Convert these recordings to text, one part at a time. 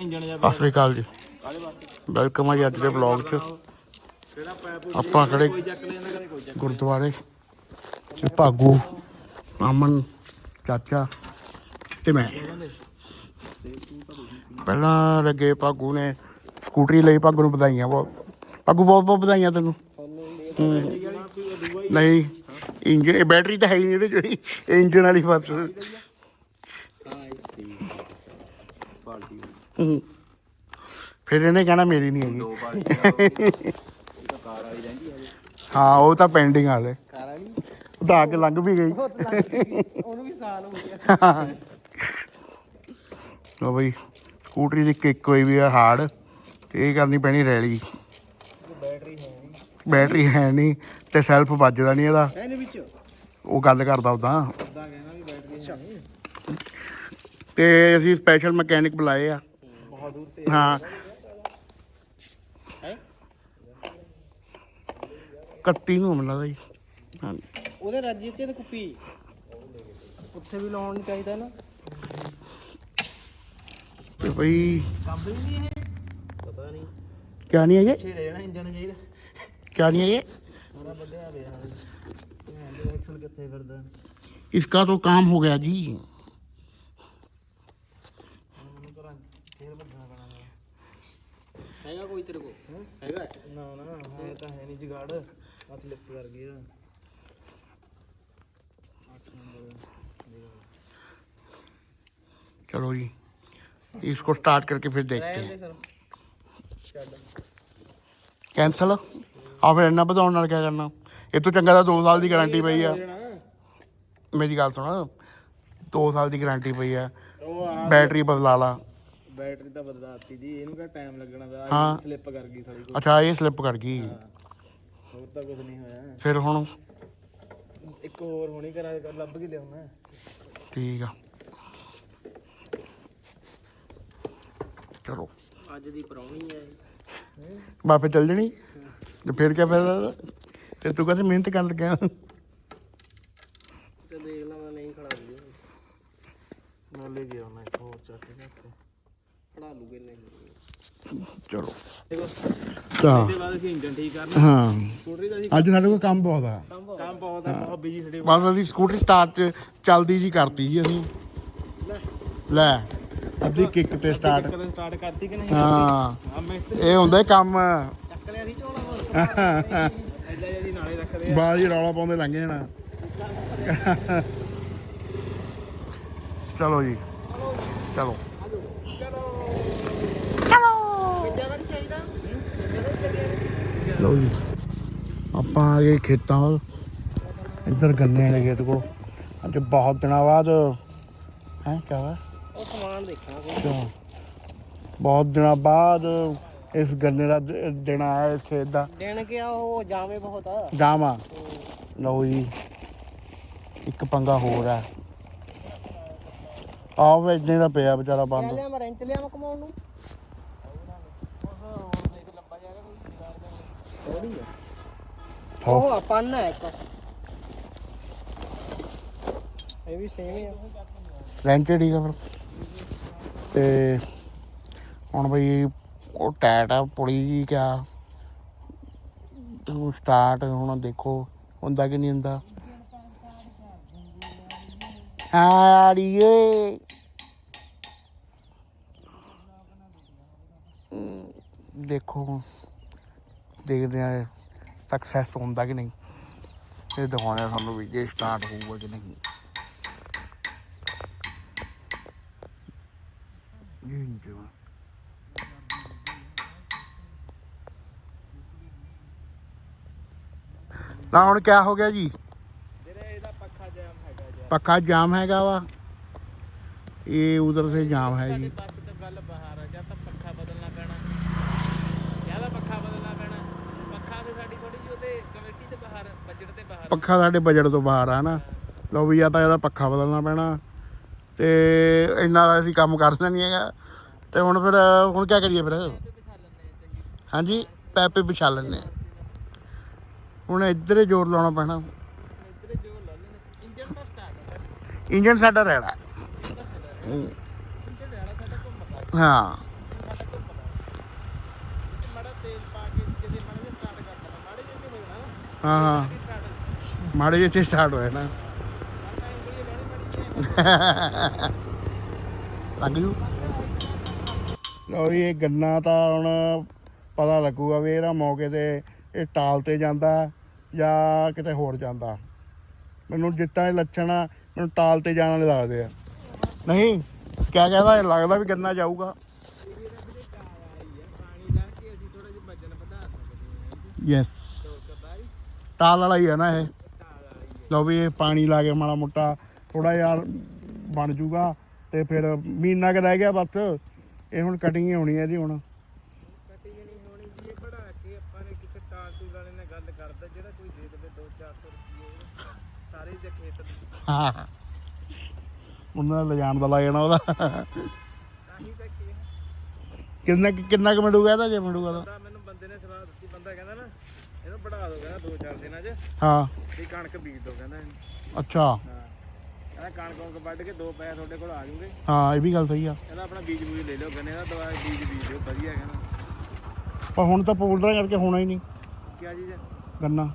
ਸਤਿ ਸ੍ਰੀ ਅਕਾਲ ਜੀ। ਵੈਲਕਮ ਆ ਜੀ ਅੱਜ ਦੇ ਵਲੌਗ 'ਚ। ਆਪਾਂ ਖੜੇ ਗੁਰਦੁਆਰੇ ਤੇ ਭਾਗੂ ਅਮਨ ਚਾਚਾ ਤੇ ਮੈਂ। ਪਹਿਲਾਂ ਲੱਗੇ ਭਾਗੂ ਨੇ ਸਕੂਟਰੀ ਲਈ, ਭਾਗੂ ਨੂੰ ਵਧਾਈਆਂ ਬਹੁਤ। ਭਾਗੂ, ਬਹੁਤ ਬਹੁਤ ਵਧਾਈਆਂ ਤੈਨੂੰ। ਨਹੀਂ ਇੰਜਨ ਬੈਟਰੀ ਤਾਂ ਹੈ ਹੀ ਨਹੀਂ ਇਹਦੇ 'ਚ ਇੰਜਨ ਵਾਲੀ ਬਸ। ਹੂੰ। ਫਿਰ ਇਹਨੇ ਕਹਿਣਾ ਮੇਰੀ ਨਹੀਂ ਹੈਗੀ। ਦੋ ਬਾਲਟੀ ਇਹ ਤਾਂ ਕਾਰ ਵਾਲੀ ਰਹਿੰਦੀ ਹੈ ਹਾਂ ਉਹ ਤਾਂ ਪੈਂਡਿੰਗ ਕਾਰ ਵਾਲੀ ਉਹ ਤਾਂ ਆ ਕੇ ਲੰਘ ਵੀ ਗਈ। ਉਹਨੂੰ ਵੀ ਸਾਲ ਹੋ ਗਿਆ ਲੋ ਬਈ ਸਕੂਟਰੀ ਦੀ ਕਿੱਕ ਹੋਈ ਵੀ ਆ ਹਾਰਡ ਤੇ ਇਹ ਕਰਨੀ ਪੈਣੀ ਰੈਲੀ। ਬੈਟਰੀ ਹੈ ਨਹੀਂ ਬੈਟਰੀ ਹੈ ਨਹੀਂ ਤੇ ਸੈਲਫ ਵੱਜਦਾ ਨਹੀਂ ਇਹਦਾ। ਇਹਨੇ ਵਿੱਚ? ਉਹ ਗੱਲ ਕਰਦਾ ਉਦਾਂ ਉਦਾਂ ਕਹਿਣਾ ਵੀ ਬੈਟਰੀ ਹੈ ਨਹੀਂ ਤੇ ਅਸੀਂ ਸਪੈਸ਼ਲ ਮਕੈਨਿਕ ਬੁਲਾਏ ਆ। ਹਾਂ ਹੈ ਕੱਤੀ ਨੂੰ ਮੈਨੂੰ ਲੱਗਦਾ ਜੀ ਹਾਂ ਉਹਦੇ ਰਾਜੀ ਤੇ ਕੁੱਪੀ ਉੱਥੇ ਵੀ ਲਾਉਣ ਨਹੀਂ ਚਾਹੀਦਾ ਨਾ ਤੇ ਬਈ ਕੰਮ ਵੀ ਨਹੀਂ ਇਹ ਪਤਾ ਨਹੀਂ ਕਿਆ ਨਹੀਂ ਹੈ ਇਹ ਪਿੱਛੇ ਰਹਿ ਜਾਣਾ ਇੰਜਣ ਚਾਹੀਦਾ ਕਿਆ ਨਹੀਂ ਹੈ ਇਹ ਮੇਰਾ ਵੱਡਿਆ ਪਿਆ ਭੈਣ ਦੇ ਐਕਸਲ ਕਿੱਥੇ ਫਿਰਦਾ इसका तो काम हो गया जी ਹੈਗਾ ਕੋਈ ਤੇਰੇ ਕੋਲ ਹੈਗਾ ਨਾ ਨਾ ਹੈ ਤਾਂ ਹੈ ਨਹੀਂ ਜਗਾੜ ਆ ਸਲਿੱਪ ਕਰ ਗਿਆ चलो जी इसको स्टार्ट करके फिर देखते हैं ਕੈਂਸਲ ਆ ਫਿਰ ਇੰਨਾ ਵਧਾਉਣ ਨਾਲ ਕਿਆ ਕਰਨਾ ਇਹ ਤੋਂ ਚੰਗਾ ਤਾਂ 2 ਸਾਲ ਦੀ ਗਾਰੰਟੀ ਪਈ ਆ ਮੇਰੀ ਗੱਲ ਸੁਣ 2 ਸਾਲ ਦੀ ਗਾਰੰਟੀ ਪਈ ਆ ਉਹ ਆ ਬੈਟਰੀ ਬਦਲਾ ਲਾ ਬੈਟਰੀ ਤਾਂ ਬਦਲਾਤੀ ਦੀ ਇਹਨੂੰ ਕਿਹੜਾ ਟਾਈਮ ਲੱਗਣਾ ਵਾ ਹਾਂ। ਸਲਿੱਪ ਕਰ ਗਈ ਸਾਡੀ ਕੋਈ। ਅੱਛਾ ਇਹ ਸਲਿੱਪ ਕਰ ਗਈ। ਹੋਰ ਤਾਂ ਕੁਝ ਨਹੀਂ ਹੋਇਆ। ਫਿਰ ਹੁਣ ਇੱਕ ਹੋਰ ਹੋਣੀ ਕਰਾ ਲੱਭ ਕੇ ਲਿਆਉਣਾ। ਠੀਕ ਆ। ਚਲੋ। ਅੱਜ ਦੀ ਪਰੌਣੀ ਹੈ ਬਾਪੇ ਚੱਲ ਜਣੀ? ਤੇ ਫਿਰ ਕਿਆ ਫਾਇਦਾ ਤੇ ਤੂੰ ਕਹਿੰਦੇ ਮਿਹਨਤ ਕਰਨ ਲੱਗਿਆ। ਤੇ ਦੇਖ ਲਾ ਮੈਂ ਨਹੀਂ ਖੜਾ ਲਈ ਮੈਂ ਲੈ ਗਿਆ ਮੈਂ ਇੱਕ ਹੋਰ ਚੱਕ ਕੇ। ਲੂਗੇ ਚਲੋ। ਦੇਖੋ ਤਾਂ। ਇਹਦੇ ਬਾਅਦ ਅਸੀਂ ਇੰਜਨ ਠੀਕ ਕਰਨਾ। ਹਾਂ। ਸਕੂਟਰੀ ਦਾ ਅਸੀਂ ਅੱਜ ਸਾਡੇ ਕੋਲ ਕੰਮ ਬਹੁਤ ਆ। ਕੰਮ ਬਹੁਤ ਹੈ ਬਹੁਤ ਬਿਜ਼ੀ ਸਾਡੇ ਬਸ ਅਸੀਂ ਸਕੂਟਰੀ ਸਟਾਰਟ ਚੱਲਦੀ ਜੀ ਕਰਤੀ ਜੀ ਅਸੀਂ। ਲੈ। ਅੱਧੀ ਕਿੱਕ ਤੇ ਸਟਾਰਟ ਕਦੇ ਸਟਾਰਟ ਕਰਤੀ ਕਿ ਨਹੀਂ? ਹਾਂ। ਆ ਮਿਸਤਰੀ। ਇਹ ਹੁੰਦਾ ਕੰਮ। ਚੱਕ ਲਿਆ ਸੀ ਝੋਲਾ ਹੋਰ ਐਡਾ ਜਿਹਾ ਨਾਲੇ ਰੱਖਦੇ ਆ ਬਾਜੀ ਰੌਲਾ ਪਾਉਂਦੇ ਲੰਘ ਜਾਣਾ। ਚਲੋ ਜੀ। ਚਲੋ ਨਹੀਂ ਚਾਹੀਦਾ ਲਓ ਜੀ। ਆਪਾਂ ਆ ਗਏ ਖੇਤਾਂ ਵੱਲ। ਇੱਧਰ ਗੰਨੇ ਵਾਲੇ ਖੇਤ ਕੋਲ। ਅੱਜ ਬਹੁਤ ਦਿਨਾਂ ਬਾਅਦ ਹੈ ਕਿਆ ਵਾ ਉਹ ਸਮਾਨ ਦੇਖਣਾ ਕੋਈ ਬਹੁਤ ਦਿਨਾਂ ਬਾਅਦ ਇਸ ਗੰਨੇ ਦਾ ਦਿਨ ਆਇਆ ਇਸ ਖੇਤ ਦਾ। ਦੇਣ ਗਿਆ ਉਹ ਜਾਵੇਂ ਬਹੁਤ ਜਾਵਾਂ। ਲਓ ਜੀ। ਇੱਕ ਪੰਗਾ ਹੋਰ ਆ ਆਹ ਵੇਚਣੇ ਦਾ ਪਿਆ ਵਿਚਾਰਾ ਬੰਦ। ਲਿਆ ਮੈਂ ਰੈਂਚ ਲਿਆ ਮੈਂ ਕਮਾਉਣ ਨੂੰ। ਹੋ। ਉਹ ਪੰਨ ਹੈ ਇੱਕ। ਇਹ ਵੀ ਸੇਮ ਹੀ ਆ। ਰੈਂਟਡ ਹੀ ਆ ਫਿਰ। ਤੇ ਹੁਣ ਬਈ ਉਹ ਟੈਟ ਆ ਪੁੜੀ ਜੀ ਕਿਆ? ਤੂੰ ਸਟਾਰਟ ਹੁਣ ਦੇਖੋ ਹੁੰਦਾ ਕਿ ਨਹੀਂ ਹੁੰਦਾ? ਹਾਂ ਦੇਖੋ ਹੁਣ। ਦੇਖਦੇ ਆ ਸਕਸੈਸ ਹੁੰਦਾ ਕਿ ਨਹੀਂ। ਇਹ ਦਿਖਾਉਣਾ ਤੁਹਾਨੂੰ ਵੀ ਜੇ ਸਟਾਰਟ ਹੋਊਗਾ ਕਿ ਨਹੀਂ। ਇਹ ਨਾ ਹੁਣ ਕਿਆ ਹੋ ਗਿਆ ਜੀ? ਜਿਹੜੇ ਇਹਦਾ ਪੱਖਾ ਜਾਮ ਹੈਗਾ ਜੀ। ਪੱਕਾ ਜਾਮ ਹੈਗਾ ਵਾ। ਇਹ ਉਧਰ ਸੇ ਜਾਮ ਹੈ ਜੀ। ਪੱਖਾ ਸਾਡੇ ਬਜਟ ਤੋਂ ਬਾਹਰ ਆ ਨਾ। ਲਓ ਵੀ ਜਾਂ ਤਾਂ ਇਹਦਾ ਪੱਖਾ ਬਦਲਣਾ ਪੈਣਾ। ਤੇ ਇੰਨਾ ਅਸੀਂ ਕੰਮ ਕਰ ਸਕਦੇ ਨਹੀਂ ਹੈਗਾ। ਤੇ ਹੁਣ ਫਿਰ, ਹੁਣ ਕੀ ਕਰੀਏ ਫਿਰ? ਹਾਂਜੀ, ਪੈਪੇ ਵਿਛਾ ਲੈਣੇ ਹੁਣ ਇੱਧਰੇ ਜ਼ੋਰ ਲਾਉਣਾ ਪੈਣਾ। ਇੰਜਨ ਸਾਡਾ ਰਹਿਣਾ ਹਾਂ। ਹਾਂ ਹਾਂ। ਮਾੜੇ ਜਿਹੇ ਚ ਸਟਾਰਟ ਹੋਇਆ ਨਾ। ਲੱਗ ਜੂ। ਲਓ ਜੀ, ਇਹ ਗੰਨਾ ਤਾਂ ਹੁਣ ਪਤਾ ਲੱਗੂਗਾ ਵੀ ਇਹਦਾ ਮੌਕੇ ਤੇ ਇਹ ਟਾਲ ਤੇ ਜਾਂਦਾ ਜਾਂ ਕਿਤੇ ਹੋਰ ਜਾਂਦਾ। ਮੈਨੂੰ ਜਿੱਤਾਂ ਦੇ ਲੱਛਣ ਆ, ਮੈਨੂੰ ਟਾਲ ਤੇ ਜਾਣ ਵਾਲੇ ਲੱਗਦੇ ਆ। ਨਹੀਂ, ਕਿਆ ਕਹਿੰਦਾ, ਇਹ ਲੱਗਦਾ ਵੀ ਗੰਨਾ ਜਾਊਗਾ। ਯੈਸ ਟਾਲ ਵਾਲਾ ਹੀ ਹੈ ਨਾ ਇਹ। ਲਓ ਵੀ ਇਹ ਪਾਣੀ ਲਾ ਕੇ ਮਾੜਾ ਮੋਟਾ ਥੋੜਾ ਯਾਰ ਬਣ ਜੂਗਾ ਤੇ ਫਿਰ ਮਹੀਨਾ ਕੁ ਰਹਿ ਗਿਆ ਬਸ। ਇਹ ਹੁਣ ਕਟਿੰਗ ਹੀ ਹੋਣੀ ਹੈ ਜੀ ਹੁਣ। ਕਟਿੰਗ ਨਹੀਂ ਹੋਣੀ ਜੀ ਇਹ ਬਣਾ ਕੇ ਆਪਾਂ ਨੇ ਕਿਸੇ ਟਾਲ ਟੂਲ ਵਾਲੇ ਨਾਲ ਗੱਲ ਕਰਦਾ ਜਿਹੜਾ ਕੋਈ ਦੇ ਦੇਵੇ 2-400 ਰੁਪਏ ਸਾਰੇ ਦੇ ਖੇਤ ਨੂੰ ਹਾਂ। ਉਹਨਾਂ ਦਾ ਲਿਜਾਣ ਦਾ ਲੱਗ ਜਾਣਾ ਉਹਦਾ। ਕਿੰਨਾ ਕਿੰਨਾ ਕੁ ਮਿਲੂਗਾ ਇਹਦਾ ਜੇ ਮਿਲੂਗਾ ਤਾਂ। ਮੈਨੂੰ ਬੰਦੇ ਨੇ ਸਲਾਹ ਦਿੱਤੀ ਬੰਦਾ ਕਹਿੰਦਾ ਨਾ ਵਧਾ ਦੋ ਕਹਿੰਦਾ 2-4 ਦਿਨਾਂ 'ਚ ਹਾਂ। ਵੀ ਕਣਕ ਬੀਜ ਦੋ ਕਹਿੰਦਾ ਇਹਨੂੰ। ਅੱਛਾ। ਹਾਂ। ਕਹਿੰਦਾ ਕਣਕ ਕਣਕ ਵੱਢ ਕੇ ਦੋ ਪੈਸੇ ਤੁਹਾਡੇ ਕੋਲ ਆ ਜੂਗੇ। ਹਾਂ ਇਹ ਵੀ ਗੱਲ ਸਹੀ ਆ। ਕਹਿੰਦਾ ਆਪਣਾ ਬੀਜ ਬੂਜ ਲੈ ਲਿਓ ਕਹਿੰਦੇ ਦਾ ਦਵਾ ਬੀਜ ਬੀਜ ਦਿਓ ਵਧੀਆ ਕਹਿੰਦਾ। ਪਰ ਹੁਣ ਤਾਂ ਪੌਡਰਾਂ ਕਰਕੇ ਹੋਣਾ ਹੀ ਨਹੀਂ। ਕਿਆ ਚੀਜ਼ ਹੈ ਗੰਨਾ।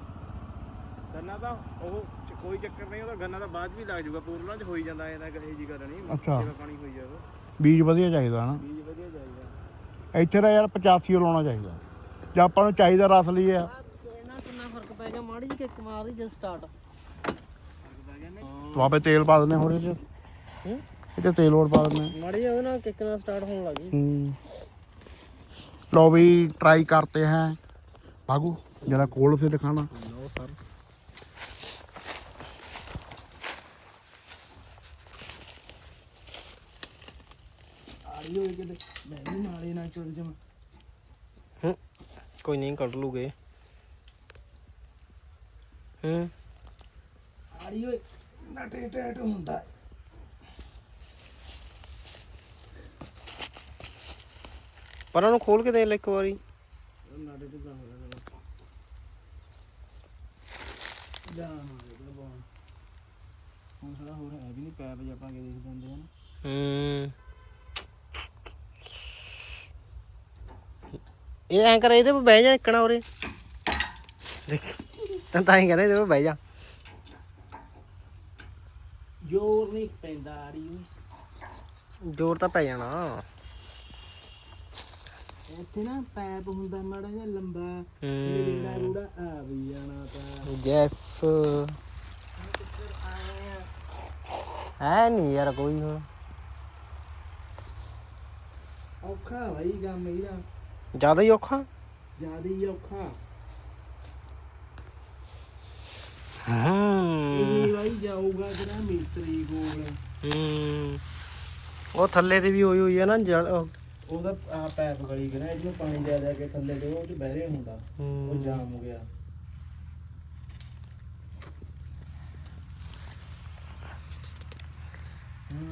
ਗੰਨਾ ਤਾਂ ਉਹ ਚ- ਕੋਈ ਚੱਕਰ ਨਹੀਂ ਉਹਦਾ ਗੰਨਾ ਤਾਂ ਬਾਅਦ 'ਚ ਵੀ ਲੱਗ ਜਾਊਗਾ ਪੂਰਨਾਂ 'ਚ ਹੋਈ ਜਾਂਦਾ ਇਹਦਾ ਇਹ ਜੀ ਗੱਲ ਨਹੀਂ ਅੱਛਾ। ਜਿਵੇਂ ਪਾਣੀ ਹੋਈ ਜਾਵੇ। ਬੀਜ ਵਧੀਆ ਚਾਹੀਦਾ ਨਾ। ਬੀਜ ਵਧੀਆ ਚਾਹੀਦਾ। ਇੱਥੇ ਤਾਂ ਯਾਰ 85 ਲਾਉਣਾ ਚਾਹੀਦਾ। ਜੇ ਆਪਾਂ ਨੂੰ ਚਾਹੀਦਾ ਰਸ ਲਈ ਆ ਵਾਪੇ ਤੇਲ ਪਾ ਦਿੰਨੇ ਹੋਰ ਇਹਦੇ ਹੂੰ? ਇਹਦੇ ਤੇਲ ਹੋਰ ਪਾ ਦਿੰਨੇ ਮਾੜੀ ਜਿਹੀ ਉਹਦੇ ਨਾਲ ਕਿੱਕ ਨਾਲ ਸਟਾਰਟ ਹੋਣ ਲੱਗ ਹੂੰ। ਲਓ ਵੀ ਟਰਾਈ ਕਰਤੇ ਹੈ। ਬਾਗੂ ਜਰਾ ਕੋਲ ਸੇ ਦਿਖਾਣਾ। ਲਓ ਸਰ। ਆੜੀ ਹੋਈ ਮੈਂ ਵੀ ਨਾਲੇ ਨਾਲ ਚੁੱਲ ਜਮ। ਕੋਈ ਨਹੀਂ ਕੱਢ ਲੂਗੇ। ਹੂੰ। ਆੜੀ ਹੋਈ ਨਟੇ ਟੈਟ ਹੁੰਦਾ ਪਰ ਉਹਨੂੰ ਖੋਲ ਕੇ ਦੇਖ ਲੈ ਇੱਕ ਵਾਰੀ। ਨਟੇ ਟੈਟ ਹੁੰਦਾ ਜਾ ਨਾ ਬੋਲ ਹੁਣ ਸਾਰਾ ਹੋਰ ਹੈ। ਵੀ ਨਹੀਂ ਪੈਪ ਜਿਹਾ ਆਪਾਂ ਕੇ ਦੇਖ ਜਾਂਦੇ ਆ ਨਾ ਹੂੰ ਇਹ ਐਂ ਕਰ ਇਹਦੇ ਬਹਿ ਜਾ ਇੱਕਣਾ ਉਰੇ। ਦੇਖ। ਤਾਂ ਤਾਂ ਹੀ ਕਹਿੰਦਾ 'ਤੇ ਬਹਿ ਜਾ। ਜ਼ੋਰ ਨਹੀਂ ਪੈਂਦਾ ਆੜੀ ਨੂੰ। ਜ਼ੋਰ ਤਾਂ ਪੈ ਜਾਣਾ। ਇੱਥੇ ਨਾ ਪੈਪ ਹੁੰਦਾ ਮਾੜਾ ਜਿਹਾ ਲੰਬਾ ਜਿਹੜਾ ਰੂੜਾ ਆ ਵੀ ਜਾਣਾ ਤਾਂ। ਯੈਸ ਹੈ ਨਹੀਂ ਯਾਰ ਕੋਈ ਹੁਣ। ਔਖਾ ਭਾਈ ਕੰਮ ਇਹਦਾ। ਜ਼ਿਆਦਾ ਹੀ ਔਖਾ। ਜ਼ਿਆਦਾ ਹੀ ਔਖਾ। ਹੂੰ। ਇਹ ਭਾਈ ਜਾਊਗਾ ਜਿਹੜਾ ਮਿਸਤਰੀ ਕੋਲ। ਹੂੰ। ਉਹ ਥੱਲੇ ਤੇ ਵੀ ਹੋਈ ਹੋਈ ਹੈ ਨਾ ਜਲ ਉਹ, ਉਹਦਾ ਆ ਪੈਪ ਗਲੀ ਕਰਾ ਇਹਨੂੰ ਪਾਣੀ ਦੇ ਦੇ ਕੇ ਥੱਲੇ ਦੇ ਉਹ ਚ ਬਹਿਰੇ ਹੁੰਦਾ। ਉਹ ਜਾਮ ਹੋ ਗਿਆ।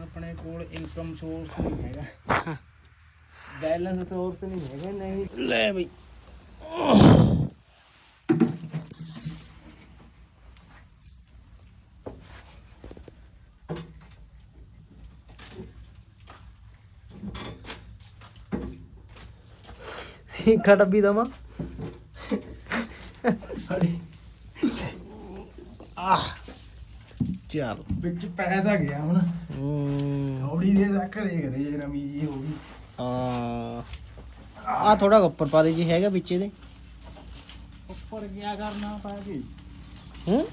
ਆਪਣੇ ਕੋਲ ਇਨਕਮ ਸੋਰਸ ਨਹੀਂ ਹੈਗਾ। ਬੈਲੈਂਸ ਸੋਰਸ ਨਹੀਂ ਹੈਗਾ ਨਹੀਂ। ਲੈ ਬਈ। ਸੀਖਾ ਡੱਬੀ ਦਮਾ ਆਹ ਚੱਲ। ਵਿੱਚ ਪੈ ਤਾਂ ਗਿਆ ਹੁਣ। ਥੋੜੀ ਦੇਰ ਤੱਕ ਦੇਖਦੇ ਜੇ ਰਮੀ ਜੀ ਹੋ ਗਈ। ਆ ਆ ਥੋੜਾ ਉੱਪਰ ਪਾ ਦੇ ਜੀ ਹੈਗਾ ਵਿੱਚ ਇਹਦੇ। ਉੱਪਰ ਕੀ ਕਰਨਾ ਪਾ ਕੇ ਹੂੰ?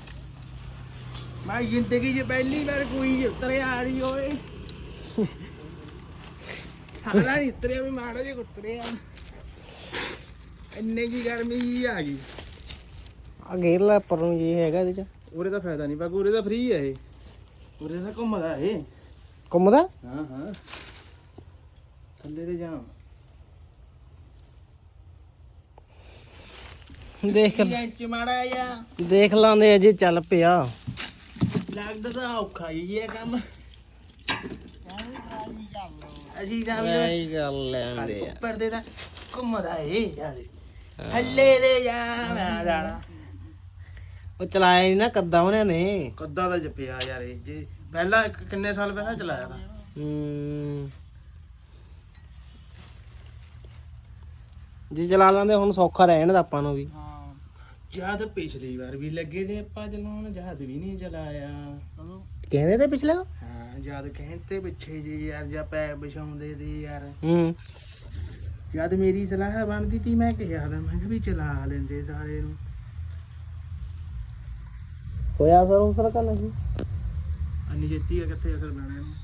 ਮੈਂ ਜ਼ਿੰਦਗੀ 'ਚ ਪਹਿਲੀ ਵਾਰ ਕੋਈ ਉਤਰਿਆ ਆ ਰਹੀ ਓਏ। ਸਾਲਾ ਨਹੀਂ ਉਤਰਿਆ ਵੀ ਮਾੜਾ ਜਿਹਾ ਉਤਰਿਆ ਇੰਨੇ ਕੀ ਗਰਮੀ ਜੀ ਆ ਗਈ। ਆ ਗੇਰ ਲੈ ਉੱਪਰ ਨੂੰ ਜੀ ਹੈਗਾ ਇਹਦੇ ਚ। ਉਰੇ ਦਾ ਫਾਇਦਾ ਨਹੀਂ ਬਾਕੀ ਉਰੇ ਦਾ ਫ੍ਰੀ ਹੈ ਇਹ। ਉਰੇ ਦਾ ਘੁੰਮਦਾ ਇਹ। ਘੁੰਮਦਾ? ਹਾਂ ਹਾਂ। ਥੱਲੇ ਤੇ ਜਾਮ ਦੇਖ ਇੰਚ ਮਾੜਾ ਜਾਂ ਦੇਖ ਲਾਂਦੇ ਅਜੇ ਚੱਲ ਪਿਆ। ਲੱਗਦਾ ਤਾਂ ਔਖਾ ਹੀ ਹੈ ਕੰਮ। ਅਸੀਂ ਤਾਂ ਵੀ ਗੱਲ ਲੈਂਦੇ ਆ। ਉੱਪਰ ਦੇ ਘੁੰਮਦਾ ਇਹ ਜਿਆਦੇ ਹੱਲੇ ਦੇ ਜਾ ਮੈਂ ਜਾਣਾ। ਉਹ ਚਲਾਇਆ ਨਹੀਂ ਨਾ ਕੱਦਾ ਉਹਨੇ ਨੇ। ਕੱਦਾ ਦਾ ਜਪਿਆ ਯਾਰ ਇਹ ਜੇ। ਪਹਿਲਾਂ ਇੱਕ- ਕਿੰਨੇ ਸਾਲ ਪਹਿਲਾਂ ਚਲਾਇਆ ਤਾ? ਹੂੰ। ਜੇ ਚਲਾ ਲਾਂਦੇ ਹੁਣ ਸੌਖਾ ਰਹਿਣ ਦਾ ਆਪਾਂ ਨੂੰ ਵੀ। ਹਾਂ। ਜਦ ਪਿਛਲੀ ਵਾਰ ਵੀ ਲੱਗੇ ਤੇ ਆਪਾਂ ਚਲਾਉਣ ਜਦ ਵੀ ਨਹੀਂ ਚਲਾਇਆ। ਕਹਿੰਦੇ ਤੇ ਪਿਛਲੇ ਹਾਂ ਜਦ ਕਹਿੰਦੇ ਪਿੱਛੇ ਜੀ ਯਾਰ ਜਾਂ ਪੈ ਵਿਛਾਉਂਦੇ ਤੇ ਯਾਰ। ਹੂੰ। ਜਦ ਮੇਰੀ ਸਲਾਹ ਬਣਦੀ ਤੀ ਮੈਂ ਕਿਹਾ ਤਾਂ ਮੈਂ ਕਿਹਾ ਵੀ ਚਲਾ ਲੈਂਦੇ ਸਾਰੇ ਨੂੰ। ਹੋਇਆ ਸਰ ਉਸ ਤਰ੍ਹਾਂ ਕਰਨਾ ਸੀ? ਅੰਨੀ ਜੇਤੀ ਆ ਕਿੱਥੇ ਅਸਰ ਪੈਣਾ ਇਹਨੂੰ?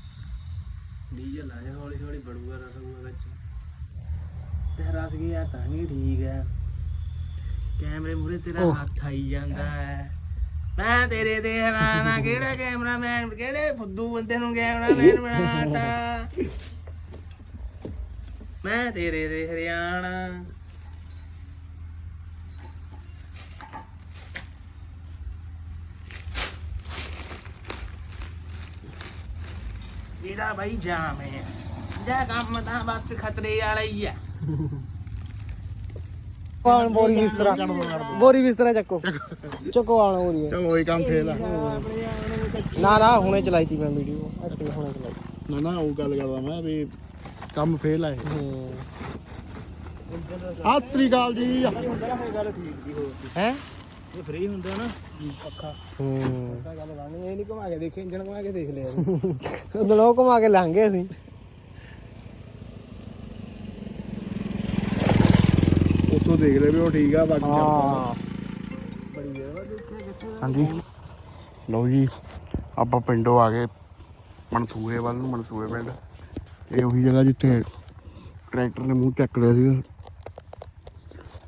ਡੀਜ਼ਲ ਆਇਆ ਹੌਲੀ ਹੌਲੀ ਬੜੂਗਾ ਰਸੂਗਾ ਵਿੱਚ। ਤੇ ਰਸ ਗਿਆ ਤਾਂ ਨਹੀਂ ਠੀਕ ਹੈ ਕੈਮਰੇ ਮੂਰੇ ਤੇਰਾ ਹੱਥ ਆਈ ਜਾਂਦਾ ਹੈ। ਮੈਂ ਤੇਰੇ ਤੇ ਹਰਾਨਾ ਕਿਹੜਾ ਕੈਮਰਾਮੈਨ ਕਿਹੜੇ ਫੁੱਦੂ ਬੰਦੇ ਨੂੰ ਕੈਮਰਾਮੈਨ ਬਣਾਤਾ? ਮੈਂ ਤੇਰੇ ਤੇ ਹਰਿਆਣਾ। ਇਹਦਾ ਬਾਈ ਜਾਮ ਹੈ। ਜਾ ਕੰਮ ਤਾਂ ਬਸ ਖਤਰੇ ਵਾਲਾ ਹੀ ਆ ਪਾਣ ਬੋਰੀ ਬਿਸਤਰਾ ਬੋਰੀ ਬਿਸਤਰਾ ਚੱਕੋ? ਚੱਕੋ ਆਣ ਬੋਰੀ ਚਲੋ ਇਹ ਕੰਮ ਫੇਲ ਆ ਨਾ ਨਾ ਹੁਣੇ ਚਲਾਈ ਤੀ ਮੈਂ ਵੀਡੀਓ। ਹੁਣੇ ਚਲਾਈ। ਨਾ ਨਾ ਉਹ ਗੱਲ ਕਰਦਾ ਮੈਂ ਵੀ ਕੰਮ ਫੇਲ ਆ ਇਹ। ਸ੍ਰੀ ਅਕਾਲ ਜੀ। ਗੱਲ ਠੀਕ ਜੀ ਹੋਰ ਹੈ? ਇਹ ਫ੍ਰੀ ਹੁੰਦਾ ਨਾ। ਪੱਖਾ। ਹੂੰ। ਤਾਂ ਗੱਲ ਬਣ ਇਹ ਨਹੀਂ ਘੁਮਾ ਕੇ ਦੇਖੇ ਇੰਜਨ ਘੁਮਾ ਕੇ ਦੇਖ ਲਿਆ ਦਲੋ ਘੁਮਾ ਕੇ ਲੰਘ ਅਸੀਂ। ਉੱਥੋਂ ਦੇਖ ਲੈ ਵੀ ਉਹ ਠੀਕ ਆ ਬਾਕੀ ਹਾਂ ਬੜੀ ਜਗ੍ਹਾ ਦੇਖਿਆ ਹਾਂਜੀ। ਲਓ ਜੀ ਆਪਾਂ ਪਿੰਡੋਂ ਆ ਗਏ। ਮਨਸੂਏ ਵੱਲ ਨੂੰ ਮਨਸੂਏ ਪਿੰਡ। ਇਹ ਉਹੀ ਜਗ੍ਹਾ ਜਿੱਥੇ ਟਰੈਕਟਰ ਨੇ ਮੂੰਹ ਚੱਕ ਲਿਆ ਸੀਗਾ।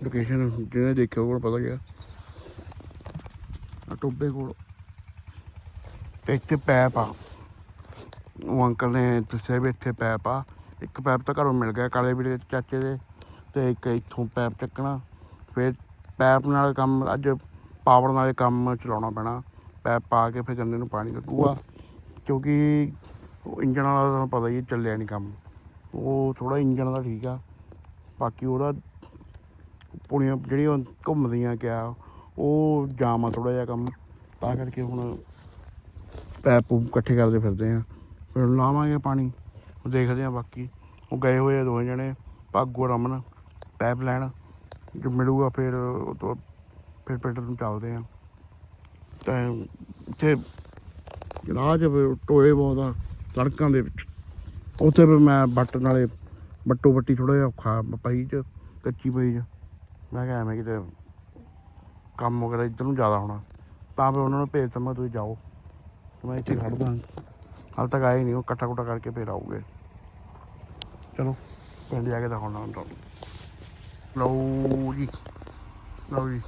ਲੋਕੇਸ਼ਨ ਜਿਹਨੇ ਦੇਖਿਆ ਉਹ ਪਤਾ ਗਿਆ। ਆ ਟੋਬੇ ਕੋਲ। ਤੇ ਇੱਥੇ ਪੈਪ ਆ। ਉਹ ਅੰਕਲ ਨੇ ਦੱਸਿਆ ਵੀ ਇੱਥੇ ਪੈਪ ਆ। ਇੱਕ ਪੈਪ ਤਾਂ ਘਰੋਂ ਮਿਲ ਗਿਆ ਕਾਲੇ ਵੀਰੇ ਚਾਚੇ ਦੇ ਤੇ ਇੱਕ ਇੱਥੋਂ ਪੈਪ ਚੱਕਣਾ। ਫਿਰ ਪੈਪ ਨਾਲ ਕੰਮ ਅੱਜ ਪਾਵਰ ਨਾਲ ਕੰਮ ਚਲਾਉਣਾ ਪੈਣਾ। ਪੈਪ ਪਾ ਕੇ ਫਿਰ ਗੰਨੇ ਨੂੰ ਪਾਣੀ ਲੱਗੂਗਾ। ਕਿਉਂਕਿ ਉਹ ਇੰਜਣ ਵਾਲਾ ਤੁਹਾਨੂੰ ਪਤਾ ਹੀ ਹੈ, ਚੱਲਿਆ ਨਹੀਂ ਕੰਮ। ਉਹ ਥੋੜਾ ਇੰਜਣ ਦਾ ਠੀਕ ਆ। ਬਾਕੀ ਉਹਦਾ ਪੁਣੀਆਂ ਜਿਹੜੀਆਂ ਘੁੰਮਦੀਆਂ ਕਿਆ ਉਹ ਜਾਮ ਆ ਥੋੜਾ ਜਿਹਾ ਕੰਮ। ਤਾਂ ਕਰਕੇ ਹੁਣ ਪੈਪ ਪੂਪ ਇਕੱਠੇ ਕਰਦੇ ਫਿਰਦੇ ਆ। ਫਿਰ ਲਾਵਾਂਗੇ ਪਾਣੀ ਉਹ ਦੇਖਦੇ ਆ ਬਾਕੀ। ਉਹ ਗਏ ਹੋਏ ਆ ਦੋਵੇਂ ਜਣੇ ਭਾਗੋ ਰਮਨ ਪੈਪ ਲੈਣ। ਜੇ ਮਿਲੂਗਾ ਫਿਰ ਉਹ ਤੋਂ ਫਿਰ ਪਿੰਡ ਨੂੰ ਚੱਲਦੇ ਆ। ਤਾਂ ਇੱਥੇ ਰਾਹ 'ਚ ਟੋਏ ਬਹੁਤ ਆ। ਸੜਕਾਂ ਦੇ ਵਿੱਚ। ਉੱਥੇ ਫਿਰ ਮੈਂ ਬੱਟ ਨਾਲੇ ਬੱਟੋ ਬੱਟੀ ਥੋੜਾ ਜਿਹਾ ਔਖਾ ਪਈ 'ਚ, ਕੱਚੀ ਪਈ 'ਚ। ਮੈਂ ਕਿਹਾ ਐਵੇਂ ਕਿਤੇ ਕੰਮ ਵਗੈਰਾ ਇੱਧਰ ਨੂੰ ਜ਼ਿਆਦਾ ਹੋਣਾ। ਤਾਂ ਫਿਰ ਉਹਨਾਂ ਨੂੰ ਭੇਜ ਤਾ ਮੈਂ ਤੁਸੀਂ ਜਾਓ। ਮੈਂ ਇੱਥੇ ਖੜਦਾ ਹਾਲ ਤੱਕ ਆਏ ਨਹੀਂ, ਉਹ ਇਕੱਠਾ ਕੁੱਟਾ ਕਰਕੇ ਫਿਰ ਆਉਗੇ ਚਲੋ, ਪਿੰਡ ਜਾ ਕੇ ਦਿਖਾਉਣਾ ਹੁਣ ਤੁਹਾਨੂੰ। ਲਓ ਜੀ ਲਓ ਜੀ।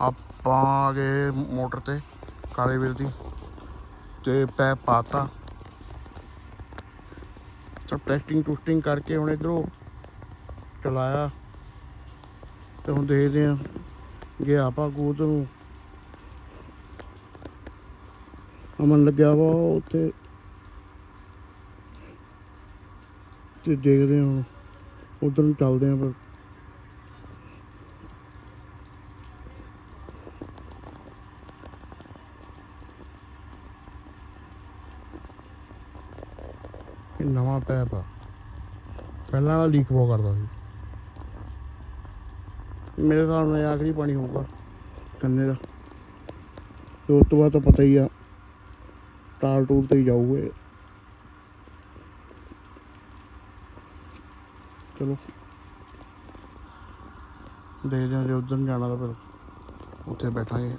ਆਪਾਂ ਆ ਗਏ ਮੋਟਰ ਤੇ, ਕਾਲੇ ਵੀਰ ਦੀ। ਤੇ ਪੈਪ ਪਾਤਾ। ਸਭ ਟੈਸਟਿੰਗ ਟੂਸਟਿੰਗ ਕਰਕੇ ਹੁਣ ਇਧਰੋਂ ਚਲਾਇਆ। ਤੇ ਹੁਣ ਦੇਖਦੇ ਆ ਗਿਆ ਆਪਾਂ ਗੋਦ ਨੂੰ। ਅਮਨ ਲੱਗਿਆ ਵਾ ਉੱਥੇ। ਤੇ ਦੇਖਦੇ ਹਾਂ ਉਧਰ ਨੂੰ ਚੱਲਦੇ ਆ ਪਰ ਇਹ ਨਵਾਂ ਪੈਪ ਆ। ਪਹਿਲਾਂ ਵਾਲਾ ਲੀਕ ਬਹੁਤ ਕਰਦਾ ਸੀ। ਮੇਰੇ ਹਿਸਾਬ ਨਾਲ ਇਹ ਆਖਰੀ ਪਾਣੀ ਹੋਊਗਾ ਕੰਨੇ ਦਾ। ਤੇ ਉਸ ਤੋਂ ਬਾਅਦ ਤਾਂ ਪਤਾ ਹੀ ਆ ਟਾਲ ਟੂਲ ਤੇ ਹੀ ਜਾਊਗੇ। ਚਲੋ। ਦੇਖਦੇ ਹਾਂ ਜੇ ਉਧਰ ਜਾਣਾ ਤਾਂ ਫਿਰ ਉੱਥੇ ਬੈਠਾਂਗੇ।